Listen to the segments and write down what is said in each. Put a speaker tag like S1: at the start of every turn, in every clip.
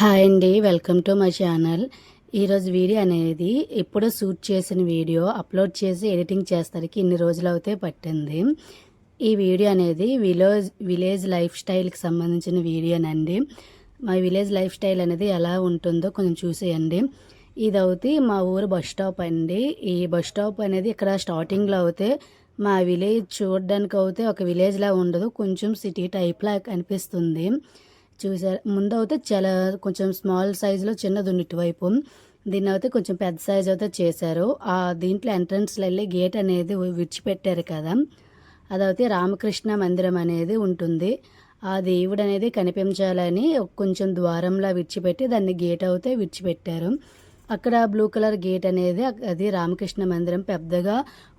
S1: Hi అండి welcome to my channel. ఈరోజు video అనేది ఎప్పుడో షూట్ చేసిన వీడియో అప్లోడ్ చేసి ఎడిటింగ్ చేస్తానికి ఇన్ని రోజులు అయితే పట్టింది. ఈ వీడియో అనేది విలేజ్ విలేజ్ లైఫ్ స్టైల్కి సంబంధించిన వీడియోనండి మా విలేజ్ లైఫ్ స్టైల్ అనేది ఎలా ఉంటుందో కొంచెం చూసేయండి. ఇది అవుతే మా ఊరు బస్ స్టాప్ అండి. ఈ బస్ స్టాప్ అనేది ఇక్కడ స్టార్టింగ్లో అవుతే మా విలేజ్ చూడడానికి అయితే ఒక విలేజ్లా ఉండదు కొంచెం సిటీ టైప్లా అనిపిస్తుంది చూసారు ముందు అయితే చాలా కొంచెం స్మాల్ సైజులో చిన్నది ఉంది ఇటువైపు. దీన్ని అయితే కొంచెం పెద్ద సైజ్ అయితే చేశారు. ఆ దీంట్లో ఎంట్రన్స్లో వెళ్ళి గేట్ అనేది విడిచిపెట్టారు కదా. అదైతే రామకృష్ణ మందిరం అనేది ఉంటుంది. ఆ దేవుడు అనేది కనిపించాలని కొంచెం ద్వారంలో విడిచిపెట్టి దాన్ని గేట్ అయితే విడిచిపెట్టారు. అక్కడ బ్లూ కలర్ గేట్ అనేది అది రామకృష్ణ మందిరం పెద్దగా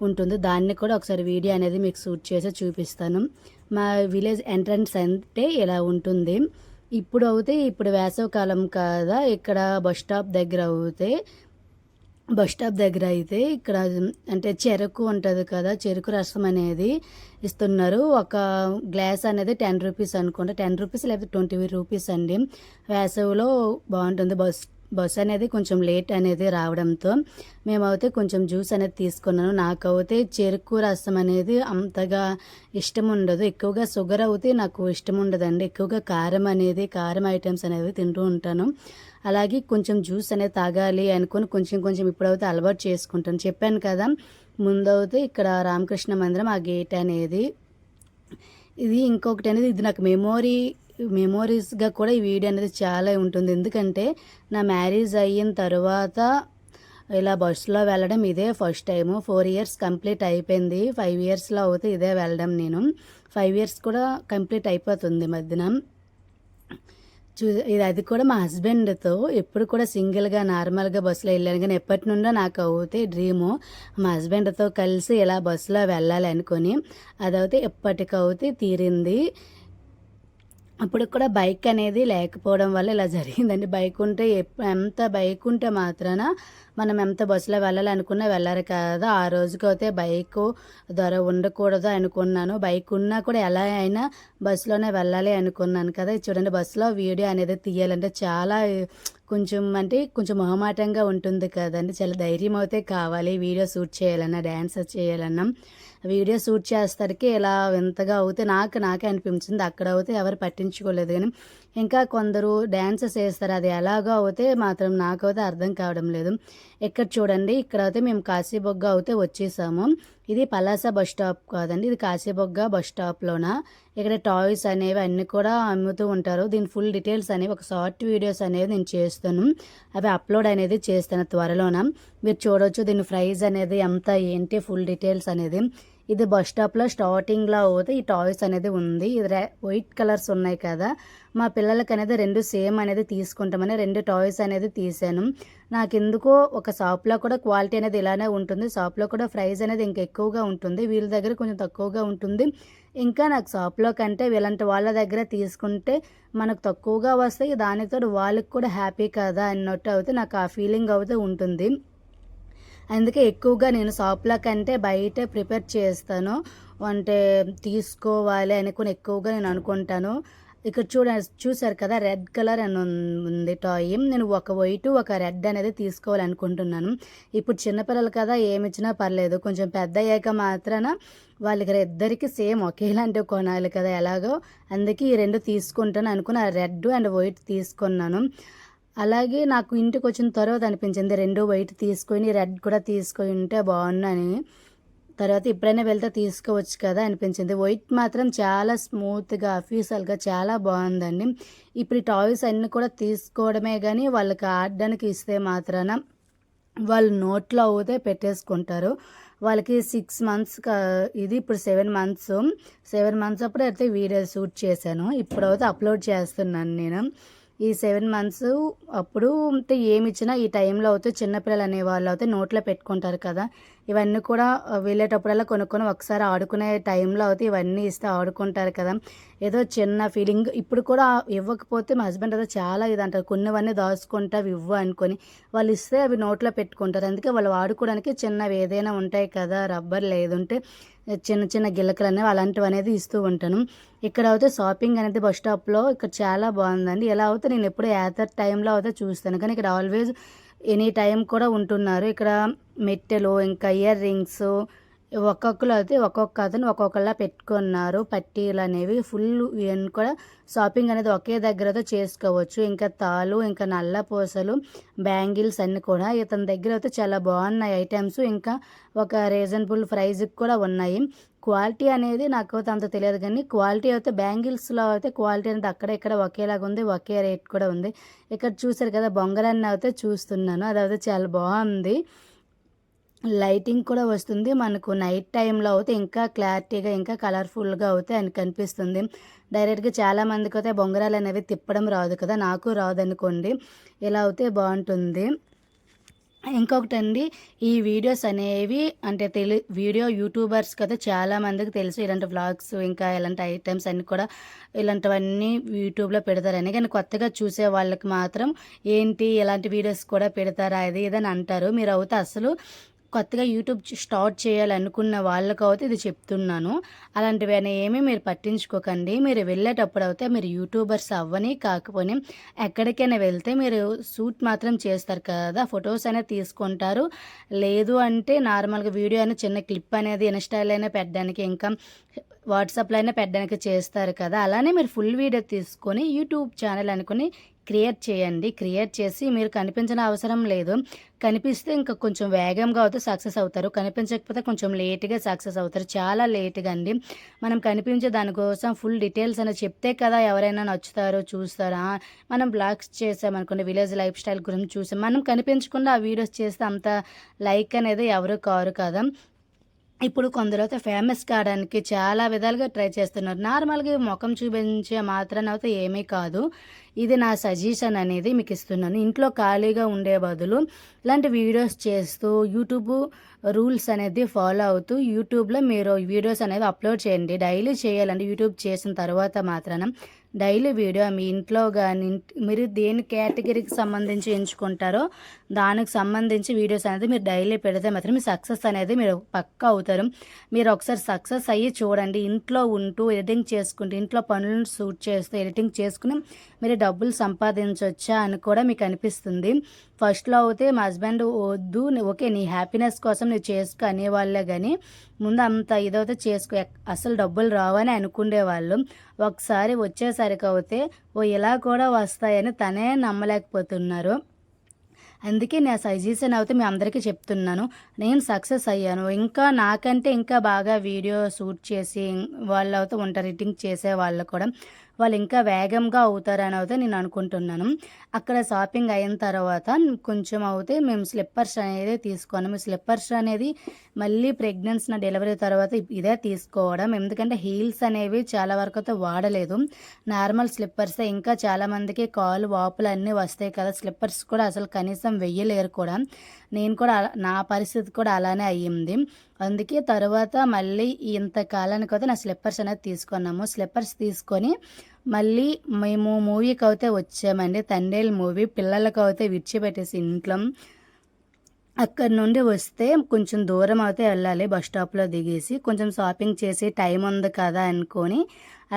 S1: ఉంటుంది. దాన్ని కూడా ఒకసారి వీడియో అనేది మీకు షూట్ చేసి చూపిస్తాను. మా విలేజ్ ఎంట్రన్స్ అంటే ఇలా ఉంటుంది. ఇప్పుడు అయితే ఇప్పుడు వేసవకాలం కదా ఇక్కడ బస్ స్టాప్ దగ్గర అయితే బస్ స్టాప్ దగ్గర అయితే ఇక్కడ అంటే చెరకు ఉంటుంది కదా చెరుకు రసం అనేది ఇస్తున్నారు. ఒక గ్లాస్ అనేది టెన్ రూపీస్ అనుకుంటా. టెన్ రూపీస్ లేకపోతే ట్వంటీ రూపీస్ అండి. వేసవిలో బాగుంటుంది బస్ బస్ అనేది కొంచెం లేట్ అనేది రావడంతో మేమైతే కొంచెం జ్యూస్ అనేది తీసుకున్నాను. నాకైతే చెరుకు రసం అనేది అంతగా ఇష్టం ఉండదు ఎక్కువగా షుగర్ అయితే నాకు ఇష్టం ఉండదండి ఎక్కువగా కారం అనేది కారం ఐటమ్స్ అనేవి తింటూ ఉంటాను. అలాగే కొంచెం జ్యూస్ అనేది తాగాలి అనుకుని కొంచెం కొంచెం ఇప్పుడైతే అలవాటు చేసుకుంటాను. చెప్పాను కదా ముందైతే ఇక్కడ రామకృష్ణ మందిరం ఆ గేట్ అనేది. ఇది ఇంకొకటి అనేది ఇది నాకు మెమోరీ మెమోరీస్గా కూడా ఈ వీడియో అనేది చాలా ఉంటుంది. ఎందుకంటే నా మ్యారేజ్ అయిన తర్వాత ఇలా బస్సులో వెళ్ళడం ఇదే first time four years complete అయిపోయింది. ఫైవ్ ఇయర్స్లో అవుతే ఇదే వెళ్ళడం నేను. ఫైవ్ ఇయర్స్ కూడా కంప్లీట్ అయిపోతుంది మధ్యన చూ ఇది అది కూడా మా హస్బెండ్తో ఎప్పుడు కూడా సింగిల్గా నార్మల్గా బస్సులో వెళ్ళాను. కానీ ఎప్పటి నుండో నాకు అవుతే డ్రీము మా హస్బెండ్తో కలిసి ఇలా బస్సులో వెళ్ళాలి అనుకొని అదైతే ఎప్పటికవుతే తీరింది. అప్పుడు కూడా బైక్ అనేది లేకపోవడం వల్ల ఇలా జరిగిందండి. బైక్ ఉంటే ఎంత బైక్ ఉంటే మాత్రాన మనం ఎంత బస్సులో వెళ్ళాలనుకున్నా వెళ్ళరు కదా. ఆ రోజుకి అయితే బైక్ ధర ఉండకూడదు అనుకున్నాను. బైక్ ఉన్నా కూడా ఎలా అయినా బస్సులోనే వెళ్ళాలి అనుకున్నాను కదా. చూడండి బస్సులో వీడియో అనేది తీయాలంటే చాలా కొంచెం అంటే కొంచెం మొహమాటంగా ఉంటుంది కదండి. చాలా ధైర్యం అయితే కావాలి. వీడియో షూట్ చేయాలన్నా డ్యాన్స్ చేయాలన్నా. వీడియో షూట్ చేస్తానికి ఇలా వింతగా అవుతే నాకు నాకే అనిపించింది. అక్కడ అవుతే ఎవరు పట్టించుకోలేదు కానీ ఇంకా కొందరు డ్యాన్సెస్ వేస్తారు. అది ఎలాగో అవుతే మాత్రం నాకైతే అర్థం కావడం లేదు. ఇక్కడ చూడండి ఇక్కడ అయితే మేము కాశీబొగ్గ అయితే వచ్చేసాము. ఇది పలాస బస్ స్టాప్ కాదండి. ఇది కాశీబొగ్గ బస్ స్టాప్లోన ఇక్కడ టాయ్స్ అనేవి అన్నీ కూడా అమ్ముతూ ఉంటారు. దీని ఫుల్ డీటెయిల్స్ అనేవి ఒక షార్ట్ వీడియోస్ అనేది నేను చేస్తాను. అవి అప్లోడ్ అనేది చేస్తాను త్వరలోన. మీరు చూడవచ్చు దీని ప్రైజ్ అనేది ఎంత ఏంటి ఫుల్ డీటెయిల్స్ అనేది. ఇది బస్ స్టాప్లో స్టార్టింగ్లో అవుతే ఈ టాయ్స్ అనేది ఉంది. ఇది వైట్ కలర్స్ ఉన్నాయి కదా. మా పిల్లలకి అనేది రెండు సేమ్ అనేది తీసుకుంటామని రెండు టాయ్స్ అనేది తీసాను. నాకు ఎందుకో ఒక షాప్లో కూడా క్వాలిటీ అనేది ఇలానే ఉంటుంది. షాప్లో కూడా ప్రైస్ అనేది ఇంకా ఎక్కువగా ఉంటుంది. వీళ్ళ దగ్గర కొంచెం తక్కువగా ఉంటుంది. ఇంకా నాకు షాప్లో కంటే వీళ్ళంటి వాళ్ళ దగ్గర తీసుకుంటే మనకు తక్కువగా వస్తాయి. దానితో వాళ్ళకి కూడా హ్యాపీ కదా అన్నట్టు అయితే నాకు ఆ ఫీలింగ్ అయితే ఉంటుంది. అందుకే ఎక్కువగా నేను షాప్లో కంటే బయటే ప్రిపేర్ చేస్తాను. అంటే తీసుకోవాలి అనుకుని ఎక్కువగా నేను అనుకుంటాను. ఇక్కడ చూడ చూసారు కదా రెడ్ కలర్ అని ఉంది టాయ్ నేను ఒక వైట్ ఒక రెడ్ అనేది తీసుకోవాలనుకుంటున్నాను. ఇప్పుడు చిన్నపిల్లలు కదా ఏమి ఇచ్చినా పర్లేదు. కొంచెం పెద్ద అయ్యాక మాత్రాన వాళ్ళకి ఇద్దరికి సేమ్ ఒకేలాంటివి కొనాలి కదా ఎలాగో. అందుకే ఈ రెండు తీసుకుంటాను అనుకుని ఆ రెడ్ అండ్ వైట్ తీసుకున్నాను. అలాగే నాకు ఇంటికి వచ్చిన తర్వాత అనిపించింది రెండు వైట్ తీసుకొని రెడ్ కూడా తీసుకొని ఉంటే బాగున్నాని తర్వాత ఎప్పుడైనా వెళ్తే తీసుకోవచ్చు కదా అనిపించింది. వైట్ మాత్రం చాలా స్మూత్గా అఫీషియల్గా చాలా బాగుందండి. ఇప్పుడు టాయ్స్ అన్నీ కూడా తీసుకోవడమే కానీ వాళ్ళకి ఆడడానికి ఇస్తే మాత్రాన వాళ్ళు నోట్లో అవుతే పెట్టేసుకుంటారు. వాళ్ళకి సిక్స్ మంత్స్ ఇది ఇప్పుడు సెవెన్ మంత్స్. సెవెన్ మంత్స్ అప్పుడు అయితే వీడియో షూట్ చేశాను. ఇప్పుడు అయితే అప్లోడ్ చేస్తున్నాను నేను. ఈ సెవెన్ మంత్స్ అప్పుడు అంటే ఏమి ఇచ్చినా ఈ టైంలో అయితే చిన్నపిల్లలు అనే వాళ్ళు అయితే నోట్లో పెట్టుకుంటారు కదా. ఇవన్నీ కూడా వెళ్ళేటప్పుడల్లా కొనుక్కొని ఒకసారి ఆడుకునే టైంలో అయితే ఇవన్నీ ఇస్తే ఆడుకుంటారు కదా. ఏదో చిన్న ఫీలింగ్. ఇప్పుడు కూడా ఇవ్వకపోతే మా హస్బెండ్ అయితే చాలా ఇది అంటారు కొన్నివన్నీ దాచుకుంటా ఇవ్వు అనుకొని వాళ్ళు ఇస్తే అవి నోట్లో పెట్టుకుంటారు. అందుకే వాళ్ళు వాడుకోవడానికి చిన్నవి ఏదైనా ఉంటాయి కదా. రబ్బర్ లేదుంటే చిన్న చిన్న గిలకలు అనేవి అలాంటివి అనేది ఇస్తూ ఉంటాను. ఇక్కడ అయితే షాపింగ్ అనేది బస్ స్టాప్లో ఇక్కడ చాలా బాగుందండి. ఎలా అయితే నేను ఎప్పుడు యాదర్ టైంలో అయితే చూస్తాను. కానీ ఇక్కడ ఆల్వేస్ ఎనీ టైం కూడా ఉంటున్నారు. ఇక్కడ మెట్టెలు ఇంకా ఇయర్ రింగ్స్ ఒక్కొక్కరు అయితే ఒక్కొక్క అతను ఒక్కొక్కలా పెట్టుకున్నారు. పట్టీలు అనేవి ఫుల్ ఇవన్నీ కూడా. షాపింగ్ అనేది ఒకే దగ్గరతో చేసుకోవచ్చు. ఇంకా తాళ్ళు ఇంకా నల్ల పూసలు బ్యాంగిల్స్ అన్నీ కూడా. ఇతని దగ్గర అయితే చాలా బాగున్నాయి ఐటమ్స్. ఇంకా ఒక రీజనబుల్ ప్రైస్కి కూడా ఉన్నాయి. క్వాలిటీ అనేది నాకు అయితే అంత తెలియదు కానీ క్వాలిటీ అయితే బ్యాంగిల్స్లో అయితే క్వాలిటీ అనేది అక్కడ ఇక్కడ ఒకేలాగా ఉంది. ఒకే రేట్ కూడా ఉంది. ఇక్కడ చూసారు కదా బొంగరాన్ని అయితే చూస్తున్నాను. అదైతే చాలా బాగుంది. లైటింగ్ కూడా వస్తుంది. మనకు నైట్ టైంలో అయితే ఇంకా క్లారిటీగా ఇంకా కలర్ఫుల్గా అయితే అని కనిపిస్తుంది. డైరెక్ట్గా చాలా మందికి అయితే బొంగరాలు అనేవి తిప్పడం రాదు కదా. నాకు రాదు అనుకోండి. ఇలా అయితే బాగుంటుంది. ఇంకొకటండి ఈ వీడియోస్ అనేవి అంటే తెలి వీడియో యూట్యూబర్స్ కదా చాలా మందికి తెలుసు. ఇలాంటి వ్లాగ్స్ ఇంకా ఇలాంటి ఐటమ్స్ అన్నీ కూడా ఇలాంటివన్నీ యూట్యూబ్లో పెడతారని కానీ కొత్తగా చూసే వాళ్ళకి మాత్రం ఏంటి ఇలాంటి వీడియోస్ కూడా పెడతారా అది ఇదని అంటారు. మీరు అయితే అసలు కొత్తగా యూట్యూబ్ స్టార్ట్ చేయాలనుకున్న వాళ్ళకు అయితే ఇది చెప్తున్నాను. అలాంటివి ఏమీ మీరు పట్టించుకోకండి. మీరు వెళ్ళేటప్పుడు అయితే మీరు యూట్యూబర్స్ అవ్వని కాకపోని ఎక్కడికైనా వెళ్తే మీరు షూట్ మాత్రం చేస్తారు కదా ఫొటోస్ అనేది తీసుకుంటారు. లేదు అంటే నార్మల్గా వీడియో అనేది చిన్న క్లిప్ అనేది ఇన్స్టాల్ అయినా పెట్టడానికి ఇంకా వాట్సాప్లో అయినా పెట్టడానికి చేస్తారు కదా. అలానే మీరు ఫుల్ వీడియో తీసుకొని యూట్యూబ్ ఛానల్ అనుకుని క్రియేట్ చేయండి. క్రియేట్ చేసి మీరు కనిపించిన అవసరం లేదు. కనిపిస్తే ఇంకా కొంచెం వేగంగా అవుతే సక్సెస్ అవుతారు. కనిపించకపోతే కొంచెం లేట్గా సక్సెస్ అవుతారు. చాలా లేట్గా అండి. మనం కనిపించే దానికోసం ఫుల్ డీటెయిల్స్ అనేది చెప్తే కదా ఎవరైనా నచ్చుతారో చూస్తారా? మనం బ్లాగ్స్ చేసామనుకోండి విలేజ్ లైఫ్ స్టైల్ గురించి చూసాం. మనం కనిపించకుండా ఆ వీడియోస్ చేస్తే అంత లైక్ అనేది ఎవరు కారు కదా. ఇప్పుడు కొందరు అయితే ఫేమస్ కావడానికి చాలా విధాలుగా ట్రై చేస్తున్నారు. నార్మల్గా ముఖం చూపించే మాత్రం అయితే ఏమీ కాదు. ఇది నా సజెషన్ అనేది మీకు ఇస్తున్నాను. ఇంట్లో ఖాళీగా ఉండే బదులు ఇలాంటి వీడియోస్ చేస్తూ యూట్యూబ్ రూల్స్ అనేది ఫాలో అవుతూ యూట్యూబ్లో మీరు వీడియోస్ అనేవి అప్లోడ్ చేయండి. డైలీ చేయాలండి. యూట్యూబ్ చేసిన తర్వాత మాత్రాన డైలీ వీడియో మీ ఇంట్లో కానీ మీరు దేని కేటగిరీకి సంబంధించి ఎంచుకుంటారో దానికి సంబంధించి వీడియోస్ అనేది మీరు డైలీ పెడితే మాత్రం మీ సక్సెస్ అనేది మీరు పక్కా అవుతారు. మీరు ఒకసారి సక్సెస్ అయ్యి చూడండి. ఇంట్లో ఉంటూ ఎడిటింగ్ చేసుకుంటూ ఇంట్లో పనులను సూట్ చేస్తూ ఎడిటింగ్ చేసుకుని మీరు డబ్బులు సంపాదించవచ్చా అని కూడా మీకు అనిపిస్తుంది. ఫస్ట్లో అయితే మా హస్బెండ్ వద్దు ఓకే నీ హ్యాపీనెస్ కోసం నువ్వు చేసుకో అనేవాళ్ళే కానీ ముందు అంత ఇదైతే చేసుకో అసలు డబ్బులు రావని అనుకునేవాళ్ళు ఒకసారి వచ్చేసరికి అయితే ఓ ఇలా కూడా వస్తాయని తనే నమ్మలేకపోతున్నారు. అందుకే నా సజెషన్ అయితే మీ అందరికీ చెప్తున్నాను. నేను సక్సెస్ అయ్యాను. ఇంకా నాకంటే ఇంకా బాగా వీడియో షూట్ చేసి వాళ్ళు అయితే ఉంటారు ఎడిటింగ్ చేసే వాళ్ళు కూడా. వాళ్ళు ఇంకా వేగంగా అవుతారని అయితే నేను అనుకుంటున్నాను. అక్కడ షాపింగ్ అయిన తర్వాత కొంచెం అయితే మేము స్లిప్పర్స్ అనేది తీసుకున్నాము స్లిప్పర్స్ అనేది మళ్ళీ ప్రెగ్నెన్సీ నా డెలివరీ తర్వాత ఇదే తీసుకోవడం. ఎందుకంటే హీల్స్ అనేవి చాలా వరకు అయితే వాడలేదు. Normal slippers. ఇంకా చాలామందికి కాలు వాపులు అన్నీ వస్తాయి కదా. స్లిప్పర్స్ కూడా అసలు కనీసం వెయ్యలేరు కూడా. నేను కూడా అలా- నా పరిస్థితి కూడా అలానే అయ్యింది. అందుకే తర్వాత మళ్ళీ ఇంతకాలానికి అయితే నా స్లిప్పర్స్ అనేది తీసుకున్నాము. స్లిప్పర్స్ తీసుకొని మళ్ళీ మేము మూవీకి అయితే వచ్చామండి. తండేల్ మూవీ. పిల్లలకు అయితే విడిచిపెట్టేసి ఇంట్లో. అక్కడ నుండి వస్తే కొంచెం దూరం అయితే వెళ్ళాలి బస్ స్టాప్లో దిగేసి. కొంచెం షాపింగ్ చేసి టైం ఉంది కదా అనుకొని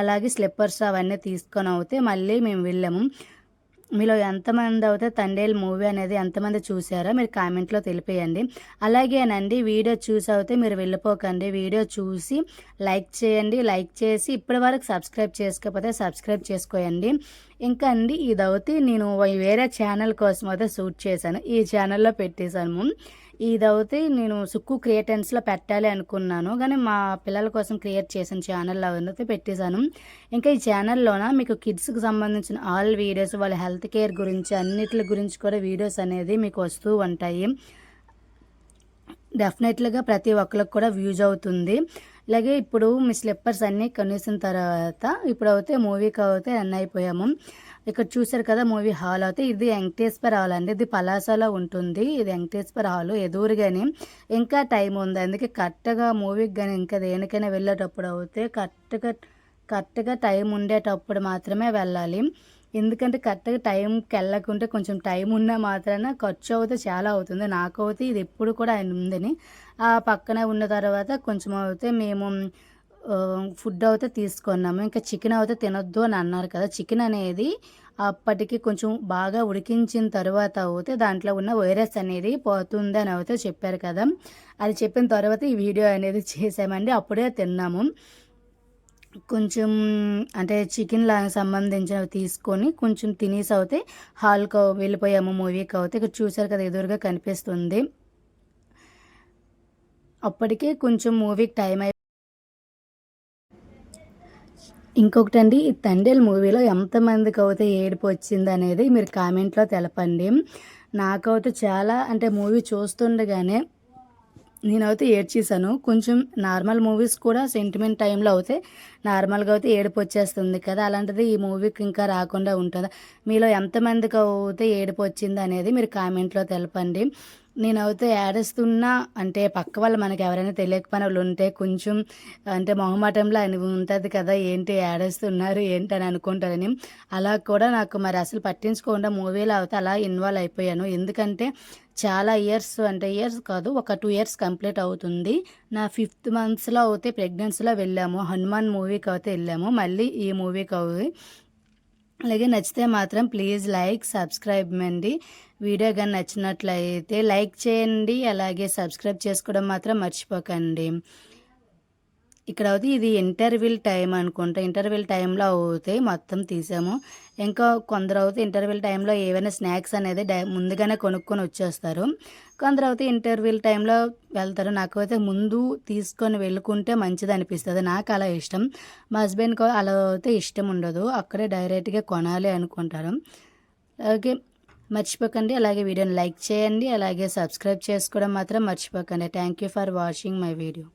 S1: అలాగే స్లిప్పర్స్ అవన్నీ తీసుకొని అవుతే మళ్ళీ మేము వెళ్ళాము. మీలో ఎంతమంది అయితే తండేల్ మూవీ అనేది ఎంతమంది చూసారో మీరు కామెంట్లో తెలిపేయండి. అలాగేనండి వీడియో చూసి అయితే మీరు వెళ్ళిపోకండి. వీడియో చూసి లైక్ చేయండి. లైక్ చేసి ఇప్పటి వరకు సబ్స్క్రైబ్ చేసుకోకపోతే సబ్స్క్రైబ్ చేసుకోండి ఇంకా అండి ఇదైతే నేను వేరే ఛానల్ కోసం అయితే షూట్ చేశాను. ఈ ఛానల్లో పెట్టేశాను. ఇదైతే నేను సుక్కు క్రియేటెన్స్లో పెట్టాలి అనుకున్నాను. కానీ మా పిల్లల కోసం క్రియేట్ చేసిన ఛానల్ అవన్నీ పెట్టేశాను. ఇంకా ఈ ఛానల్లోన మీకు కిడ్స్కి సంబంధించిన ఆల్ వీడియోస్ వాళ్ళ హెల్త్ కేర్ గురించి అన్నిటి గురించి కూడా వీడియోస్ అనేది మీకు వస్తూ ఉంటాయి. డెఫినెట్లీగా ప్రతి ఒక్కరికి కూడా వ్యూజ్ అవుతుంది. ఇలాగే ఇప్పుడు మీ స్లిప్పర్స్ అన్నీ కొనేసిన తర్వాత ఇప్పుడు అయితే మూవీకి అయితే రన్ అయిపోయాము. ఇక్కడ చూసారు కదా మూవీ హాల్ అయితే ఇది వెంకటేశ్వర హాల్ అండి. ఇది పలాసలో ఉంటుంది. ఇది వెంకటేశ్వర హాల్ ఎదురుగానే ఇంకా టైం ఉంది. అందుకే కరెక్ట్గా మూవీకి కానీ ఇంకా దేనికైనా వెళ్ళేటప్పుడు అయితే కరెక్ట్గా కరెక్ట్గా టైం ఉండేటప్పుడు మాత్రమే వెళ్ళాలి. ఎందుకంటే కరెక్ట్గా టైంకి వెళ్ళకుంటే కొంచెం టైం ఉన్నా మాత్రాన ఖర్చు అవుతే చాలా అవుతుంది. నాకు ఇది ఎప్పుడు కూడా ఆయన ఉందని. ఆ పక్కన ఉన్న తర్వాత కొంచెం అయితే మేము ఫుడ్ అయితే తీసుకున్నాము. ఇంకా చికెన్ అయితే తినొద్దు అని అన్నారు కదా. చికెన్ అనేది అప్పటికి కొంచెం బాగా ఉడికించిన తర్వాత అయితే దాంట్లో ఉన్న వైరస్ అనేది పోతుంది అని అయితే చెప్పారు కదా. అది చెప్పిన తర్వాత ఈ వీడియో అనేది చేసామండి. అప్పుడే తిన్నాము. కొంచెం అంటే చికెన్ లా సంబంధించినవి తీసుకొని కొంచెం తినేసి అవుతే హాల్కి వెళ్ళిపోయాము మూవీకి అవుతే. ఇక్కడ చూసారు కదా ఎదురుగా కనిపిస్తుంది. అప్పటికే కొంచెం మూవీకి టైం అయి ఇంకొకటి అండి ఈ తండేల్ మూవీలో ఎంతమందికి అయితే ఏడుపు వచ్చింది అనేది మీరు కామెంట్లో తెలపండి. నాకైతే చాలా అంటే మూవీ చూస్తుండగానే నేనైతే ఏడ్చేసాను కొంచెం నార్మల్ మూవీస్ కూడా సెంటిమెంట్ టైంలో అయితే నార్మల్గా అయితే ఏడుపు వచ్చేస్తుంది కదా. అలాంటిది ఈ మూవీకి ఇంకా రాకుండా ఉంటుందా? మీలో ఎంతమందికి అయితే ఏడుపు వచ్చింది అనేది మీరు కామెంట్లో తెలపండి. నేనైతే ఏడుస్తున్నా అంటే పక్క వాళ్ళు మనకి ఎవరైనా తెలియకపోయిన వాళ్ళు ఉంటే కొంచెం అంటే మొహమాటంలో అని ఉంటుంది కదా ఏంటి ఏడుస్తున్నారు ఏంటి అని అనుకుంటారని. అలా కూడా నాకు మరి అసలు పట్టించుకోకుండా మూవీలో అయితే అలా ఇన్వాల్వ్ అయిపోయాను. ఎందుకంటే చాలా ఇయర్స్ అంటే ఇయర్స్ కాదు ఒక టూ ఇయర్స్ కంప్లీట్ అవుతుంది. నా ఫిఫ్త్ మంత్స్లో అయితే ప్రెగ్నెన్సీలో వెళ్ళాము. హనుమాన్ మూవీకి అయితే వెళ్ళాము. మళ్ళీ ఈ మూవీకి అవుతుంది అలాగే నచ్చితే మాత్రం ప్లీజ్ లైక్ సబ్స్క్రైబ్ అండి. వీడియో కానీ నచ్చినట్లయితే లైక్ చేయండి. అలాగే సబ్స్క్రైబ్ చేసుకోవడం మాత్రం మర్చిపోకండి. ఇక్కడ అవుతే ఇది ఇంటర్వ్యూల్ టైం అనుకుంటా. ఇంటర్వ్యూల్ టైంలో అవుతాయి మొత్తం తీసాము. ఇంకా కొందరు అవుతే ఇంటర్వ్యూల్ టైంలో ఏవైనా స్నాక్స్ అనేది డై ముందుగానే కొనుక్కొని వచ్చేస్తారు. కొందరు అయితే ఇంటర్వ్యూల్ టైంలో వెళ్తారు. నాకు అయితే ముందు తీసుకొని వెళ్ళుకుంటే మంచిది అనిపిస్తుంది. నాకు అలా ఇష్టం. మా హస్బెండ్కి అలా అయితే ఇష్టం ఉండదు. అక్కడే డైరెక్ట్గా కొనాలి అనుకుంటారు. అలాగే మర్చిపోకండి. అలాగే వీడియోని లైక్ చేయండి. అలాగే సబ్స్క్రైబ్ చేసుకోవడం మాత్రం మర్చిపోకండి. Thank you for watching my video.